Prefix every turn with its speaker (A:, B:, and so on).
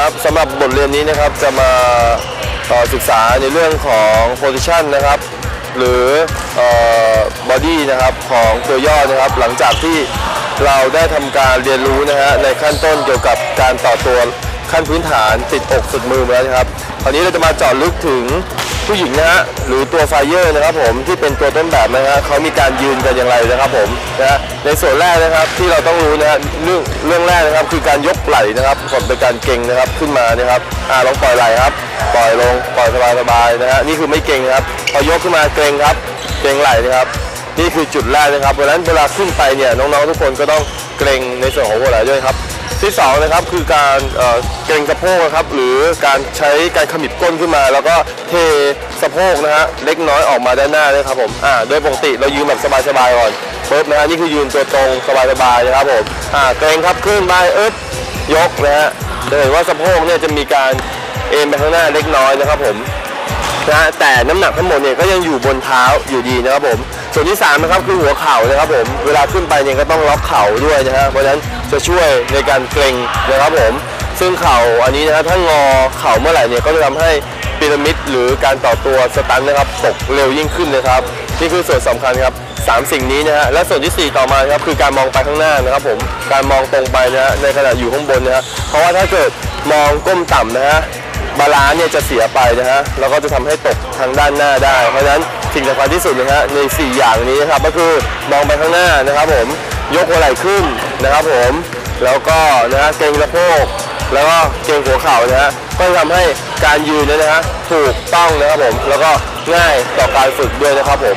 A: ครับสำหรับบทเรียนนี้นะครับจะมาศึกษาในเรื่องของ position นะครับ หรือเอ่อ body นะครับของตัวย่อนะครับ หลังจากที่เราได้ทำการเรียนรู้นะฮะในขั้นต้นเกี่ยวกับการต่อตัวขั้นพื้นฐานติดอกสุดมือมาแล้วนะครับ คราวนี้เราจะมาเจาะลึกถึง ผู้หญิงนะฮะหรือตัวไฟเยอร์นะครับผมที่เป็นตัวต้นแบบนะฮะเขามีการยืนกันอย่างไรนะครับผมนะฮะในส่วนแรกนะครับที่เราต้องรู้นะฮะเรื่องเรื่องแรกนะครับคือการยกไหล่นะครับก่อนเป็นการเก่งนะครับขึ้นมานะครับอ่าลองปล่อยไหล่ครับ ปล่อยลงปล่อยสบายๆนะฮะนี่คือไม่เก่งนะครับพอยกขึ้นมาเกรงครับเกรงไหล่นะครับ นี่คือจุดแรกนะครับเพราะฉะนั้นเวลาขึ้นไปเนี่ยน้องๆทุกคนก็ต้องเกรงในส่วนของหัวไหล่ด้วยครับ ที่สองนะครับคือการเอ่อเกรงสะโพกนะครับหรือการใช้การขมิบก้นขึ้นมา แล้วก็เทสะโพกนะฮะเล็กน้อยออกมาด้านหน้าเลยครับผมอ่าโดยปกติเรายืนแบบสบายๆก่อนปึ๊บนะฮะนี่คือยืนตัวตรงสบายๆนะครับผมอ่าเกรงครับขึ้นไปอึ๊บยกนะฮะจะเห็นว่าสะโพกเนี่ยจะมีการเอ็นไปข้างหน้าเล็กน้อยนะครับผม นะฮะแต่น้ำหนักทั้งหมดเนี่ยก็ยังอยู่บนเท้าอยู่ดีนะครับผม ส่วนที่สามนะครับคือหัวเข่านะครับผมเวลาขึ้นไปเนี่ยก็ต้องล็อกเข่าด้วยนะฮะเพราะฉะนั้นจะช่วยในการเกร็งนะครับผม ซึ่งเข่าอันนี้นะฮะถ้างอเข่าเมื่อไหร่เนี่ยก็จะทำให้พีระมิดหรือการต่อตัวสตันนะครับตกเร็วยิ่งขึ้นนะครับนี่คือส่วนสำคัญครับสามสิ่งนี้นะฮะและส่วนที่สี่ต่อมานะครับคือการมองไปข้างหน้านะครับผมการมองตรงไปนะฮะในขณะอยู่ข้างบนนะฮะเพราะว่าถ้าเกิดมองก้มต่ำนะฮะ บาลานซ์เนี่ยจะเสียไปนะฮะแล้วก็จะทำให้ตกทางด้านหน้าได้ เพราะฉะนั้นสิ่งสำคัญที่สุดนะฮะใน 4 อย่างนี้นะครับก็คือมองไปข้างหน้านะครับผมยกหัวไหล่ขึ้นนะครับผมแล้วก็นะฮะเกรงสะโพกแล้วก็เกรงหัวเข่านะฮะก็จะทำให้การยืนเนี่ยนะฮะถูกต้องนะครับผมแล้วก็ง่ายต่อการฝึกด้วยนะครับผม